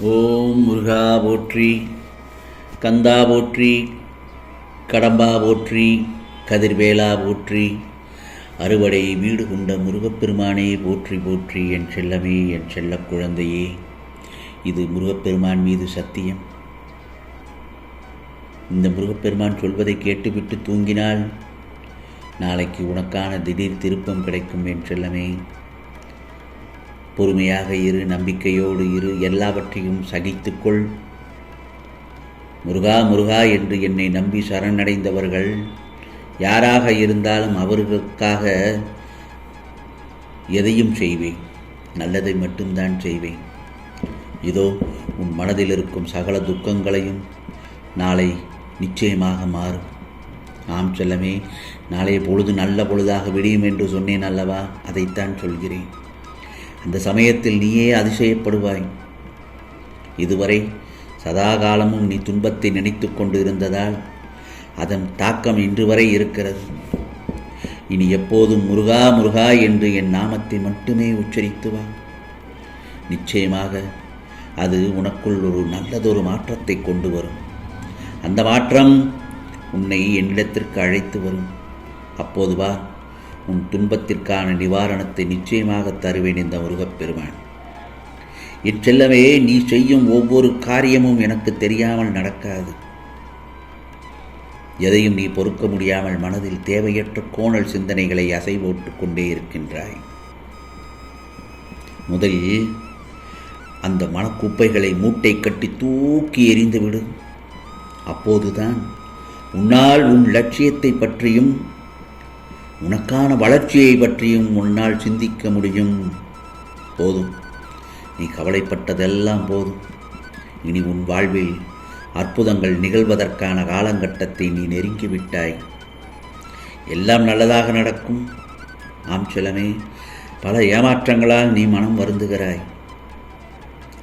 ஓம் முருகா போற்றி கந்தா போற்றி கடம்பா போற்றி கதிர்வேலா போற்றி அறுவடை வீடு கொண்ட முருகப்பெருமானே போற்றி போற்றி என் செல்லமே என் செல்ல குழந்தையே. இது முருகப்பெருமான் மீது சத்தியம். இந்த முருகப்பெருமான் சொல்வதை கேட்டுவிட்டு தூங்கினால் நாளைக்கு உனக்கான திடீர் திருப்பம் கிடைக்கும் என் செல்லமே. பொறுமையாக இரு நம்பிக்கையோடு இரு எல்லாவற்றையும் சகித்துக்கொள். முருகா முருகா என்று என்னை நம்பி சரணடைந்தவர்கள் யாராக இருந்தாலும் அவர்களுக்காக எதையும் செய்வேன். நல்லதை மட்டும்தான் செய்வேன். இதோ உன் மனதில் இருக்கும் சகல துக்கங்களையும் நாளை நிச்சயமாக மாறும். ஆம் செல்லமே நாளைய பொழுது நல்ல பொழுதாக விடியும் என்று சொன்னேன் அல்லவா? அதைத்தான் சொல்கிறேன். அந்த சமயத்தில் நீயே அதிசயப்படுவாய். இதுவரை சதா காலமும் நீ துன்பத்தை நினைத்து கொண்டு இருந்ததால் அதன் தாக்கம் இன்று வரை இருக்கிறது. இனி எப்போதும் முருகா முருகா என்று என் நாமத்தை மட்டுமே உச்சரித்து வா. நிச்சயமாக அது உனக்குள் ஒரு நல்லதொரு மாற்றத்தை கொண்டு வரும். அந்த மாற்றம் உன்னை என்னிடத்திற்கு அழைத்து வரும். அப்போது வா உன் துன்பத்திற்கான நிவாரணத்தை நிச்சயமாக தருவேன் இந்த முருகப்பெருமான். இச்செல்லவே நீ செய்யும் ஒவ்வொரு காரியமும் எனக்கு தெரியாமல் நடக்காது. எதையும் நீ பொறுக்க முடியாமல் மனதில் தேவையற்ற கோணல் சிந்தனைகளை அசை கொண்டே இருக்கின்றாய். முதலில் அந்த மனக்குப்பைகளை மூட்டை கட்டி தூக்கி எறிந்துவிடு. அப்போதுதான் உன்னால் உன் லட்சியத்தை பற்றியும் உனக்கான வளர்ச்சியை பற்றியும் உன்னால் சிந்திக்க முடியும். போதும். நீ கவலைப்பட்டதெல்லாம் போதும். இனி உன் வாழ்வில் அற்புதங்கள் நிகழ்வதற்கான காலகட்டத்தை நீ நெருங்கிவிட்டாய் எல்லாம் நல்லதாக நடக்கும். ஆம் சிலமே பல ஏமாற்றங்களால் நீ மனம் வருந்துகிறாய்.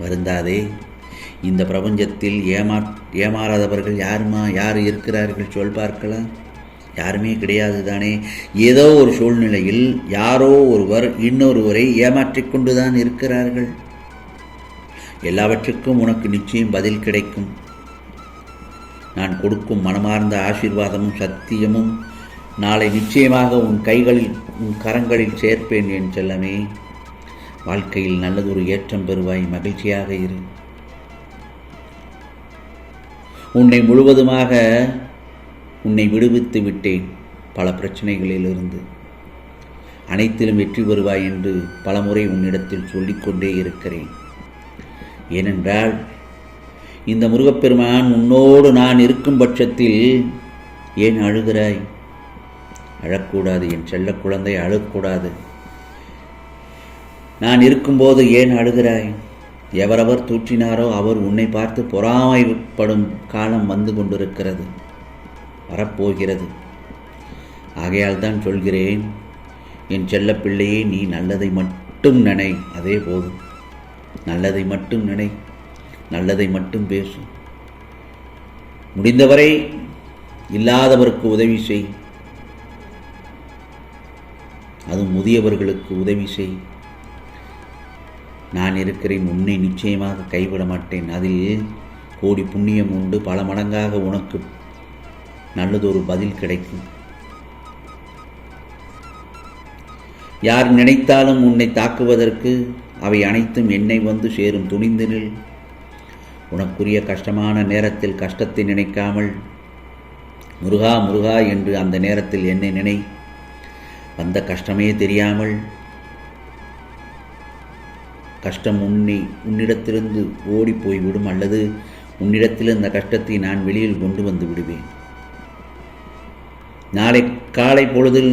வருந்தாதே. இந்த பிரபஞ்சத்தில் ஏமா ஏமாறாதவர்கள் யாருமா? யார் இருக்கிறார்கள்? சொல் பார்க்கலாம். யாருமே கிடையாது தானே ஏதோ ஒரு சூழ்நிலையில் யாரோ ஒருவர் இன்னொருவரை ஏமாற்றிக் கொண்டுதான் இருக்கிறார்கள். எல்லாவற்றுக்கும் உனக்கு நிச்சயம் பதில் கிடைக்கும். நான் கொடுக்கும் மனமார்ந்த ஆசீர்வாதமும் சத்தியமும் நாளை நிச்சயமாக உன் கைகளில் உன் கரங்களில் சேர்ப்பேன் என் செல்லமே. வாழ்க்கையில் நல்லதொரு ஏற்றம் பெறுவாய் மகிழ்ச்சியாக இரு. உன்னை முழுவதுமாக உன்னை விடுவித்து விட்டேன் பல பிரச்சனைகளிலிருந்து. அனைத்திலும் வெற்றி பெறுவாய் என்று பலமுறை உன்னிடத்தில் சொல்லிக்கொண்டே இருக்கிறேன். ஏனென்றால் இந்த முருகப்பெருமான் உன்னோடு நான் இருக்கும் பட்சத்தில் ஏன் அழுகிறாய்? அழக்கூடாது என் செல்ல குழந்தை அழக்கூடாது நான் இருக்கும்போது ஏன் அழுகிறாய்? எவரவர் தூற்றினாரோ அவர் உன்னை பார்த்து பொறாமைப்படும் காலம் வந்து கொண்டிருக்கிறது. வரப்போகிறது. ஆகையால் தான் சொல்கிறேன் என் செல்ல பிள்ளையே நீ நல்லதை மட்டும் நினை. அதே போதும் நல்லதை மட்டும் நினை நல்லதை மட்டும் பேசு. முடிந்தவரை இல்லாதவருக்கு உதவி செய். அது முதியவர்களுக்கு உதவி செய். நான் இருக்கிறேன் உன்னை நிச்சயமாக கைவிட மாட்டேன். அதில் கோடி புண்ணியம் உண்டு. பல மடங்காக உனக்கு நல்லதொரு பதில் கிடைக்கும். யார் நினைத்தாலும் உன்னை தாக்குவதற்கு அவை அனைத்தும் என்னை வந்து சேரும். துணிந்தனில் உனக்குரிய கஷ்டமான நேரத்தில் கஷ்டத்தை நினைக்காமல். முருகா முருகா என்று அந்த நேரத்தில் என்னை நினை. வந்த கஷ்டமே தெரியாமல். கஷ்டம் உன்னை உன்னிடத்திலிருந்து ஓடி போய்விடும் அல்லது உன்னிடத்தில் அந்த கஷ்டத்தை நான் வெளியில் கொண்டு வந்து விடுவேன். நாளை காலை பொழுதில்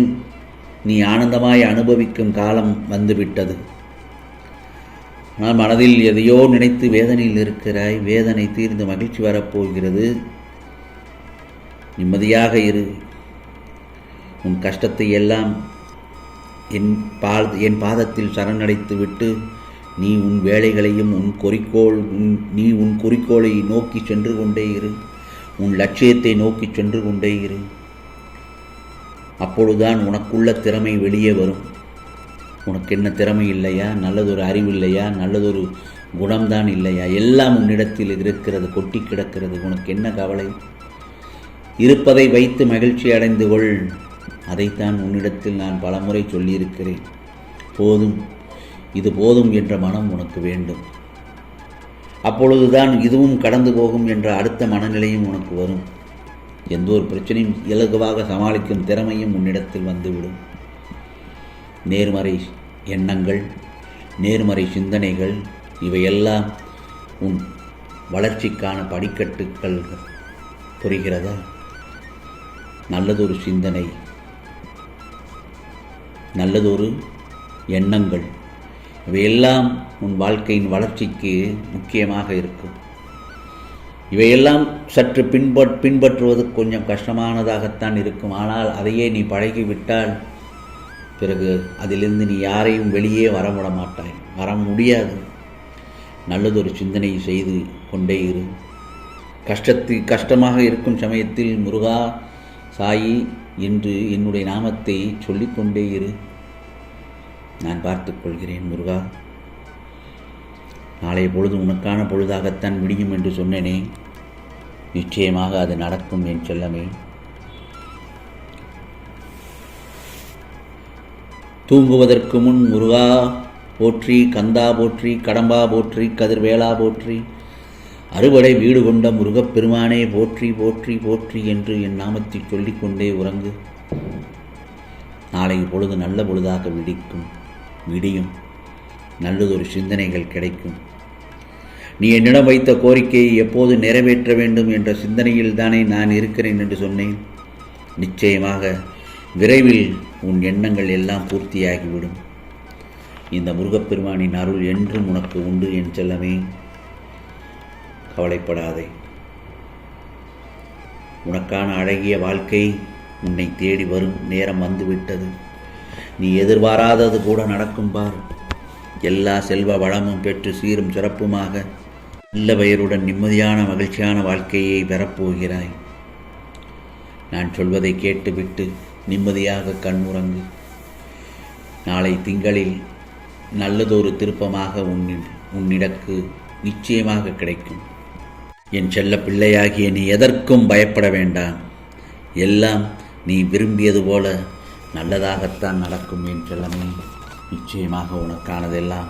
நீ ஆனந்தமாய் அனுபவிக்கும் காலம் வந்துவிட்டது. ஆனால் மனதில் எதையோ நினைத்து வேதனையில் இருக்கிறாய். வேதனை தீர்ந்து மகிழ்ச்சி வரப்போகிறது. நிம்மதியாக இரு. உன் கஷ்டத்தை எல்லாம் என் பா என் பாதத்தில் சரணடைத்து விட்டு நீ உன் வேலைகளையும் உன் குறிக்கோள் உன் நீ உன் குறிக்கோளை நோக்கி சென்று கொண்டே இரு. உன் லட்சியத்தை நோக்கி சென்று கொண்டே இரு. அப்பொழுதுதான் உனக்குள்ள திறமை வெளியே வரும். உனக்கு என்ன திறமை இல்லையா? நல்லதொரு அறிவு இல்லையா? நல்லதொரு குணம்தான் இல்லையா? எல்லாம் உன்னிடத்தில் இருக்கிறது கொட்டி கிடக்கிறது. உனக்கு என்ன கவலை? இருப்பதை வைத்து மகிழ்ச்சி அடைந்து கொள். அதைத்தான் உன்னிடத்தில் நான் பலமுறை சொல்லியிருக்கிறேன். போதும். இது போதும் என்ற மனம் உனக்கு வேண்டும். அப்பொழுதுதான் இதுவும் கடந்து போகும் என்ற அடுத்த மனநிலையும் உனக்கு வரும். எந்த ஒரு பிரச்சனையும் இலகுவாக சமாளிக்கும் திறமையும் உன்னிடத்தில் வந்துவிடும். நேர்மறை எண்ணங்கள் நேர்மறை சிந்தனைகள் இவையெல்லாம் உன் வளர்ச்சிக்கான படிக்கட்டுகள் புரிகிறதா? நல்லதொரு சிந்தனை நல்லதொரு எண்ணங்கள் இவையெல்லாம் உன் வாழ்க்கையின் வளர்ச்சிக்கு முக்கியமாக இருக்கும். இவையெல்லாம் சற்று பின்பற் பின்பற்றுவது கொஞ்சம் கஷ்டமானதாகத்தான் இருக்கும். ஆனால் அதையே நீ பழகிவிட்டால் பிறகு அதிலிருந்து நீ யாரையும் வெளியே வரவிட மாட்டாய் வர முடியாது. நல்லதொரு சிந்தனை செய்து கொண்டே இரு. கஷ்டத்து கஷ்டமாக இருக்கும் சமயத்தில் முருகா சாயி என்று என்னுடைய நாமத்தை சொல்லிக்கொண்டே இரு. நான் பார்த்துக்கொள்கிறேன் முருகா. நாளைய பொழுது உனக்கான பொழுதாகத்தான் விடியும் என்று சொன்னேனே. நிச்சயமாக அது நடக்கும் என் செல்லமே. தூங்குவதற்கு முன் முருகா போற்றி கந்தா போற்றி கடம்பா போற்றி கதிர்வேளா போற்றி அறுவடை வீடு கொண்ட முருகப்பெருமானே போற்றி போற்றி போற்றி என்று என் நாமத்தை சொல்லிக்கொண்டே உறங்கு. நாளை பொழுது நல்ல பொழுதாக விடிக்கும் விடியும். நல்லதொரு சிந்தனைகள் கிடைக்கும். நீ என்னிடம் வைத்த கோரிக்கையை எப்போது நிறைவேற்ற வேண்டும் என்ற சிந்தனையில் தானே நான் இருக்கிறேன் என்று சொன்னேன். நிச்சயமாக விரைவில் உன் எண்ணங்கள் எல்லாம் பூர்த்தியாகிவிடும். இந்த முருகப்பெருமானின் அருள் என்றும் உனக்கு உண்டு என் செல்லமே. கவலைப்படாதே. உனக்கான அழகிய வாழ்க்கை உன்னை தேடி வரும் நேரம் வந்துவிட்டது. நீ எதிர்பாராதது கூட நடக்கும் பார். எல்லா செல்வ வளமும் பெற்று சீரும் சிறப்புமாக நல்ல பெயருடன் நிம்மதியான மகிழ்ச்சியான வாழ்க்கையை பெறப்போகிறாய். நான் சொல்வதை கேட்டுவிட்டு நிம்மதியாக கண்ணுறங்கு நாளை திங்களில் நல்லதொரு திருப்பமாக உன்னின் உன்னிடக்கு நிச்சயமாக கிடைக்கும். என் செல்ல பிள்ளையாகிய நீ எதற்கும் பயப்பட வேண்டாம். எல்லாம் நீ விரும்பியது போல நல்லதாகத்தான் நடக்கும் என் செல்லமே. நிச்சயமாக உனக்கானதெல்லாம்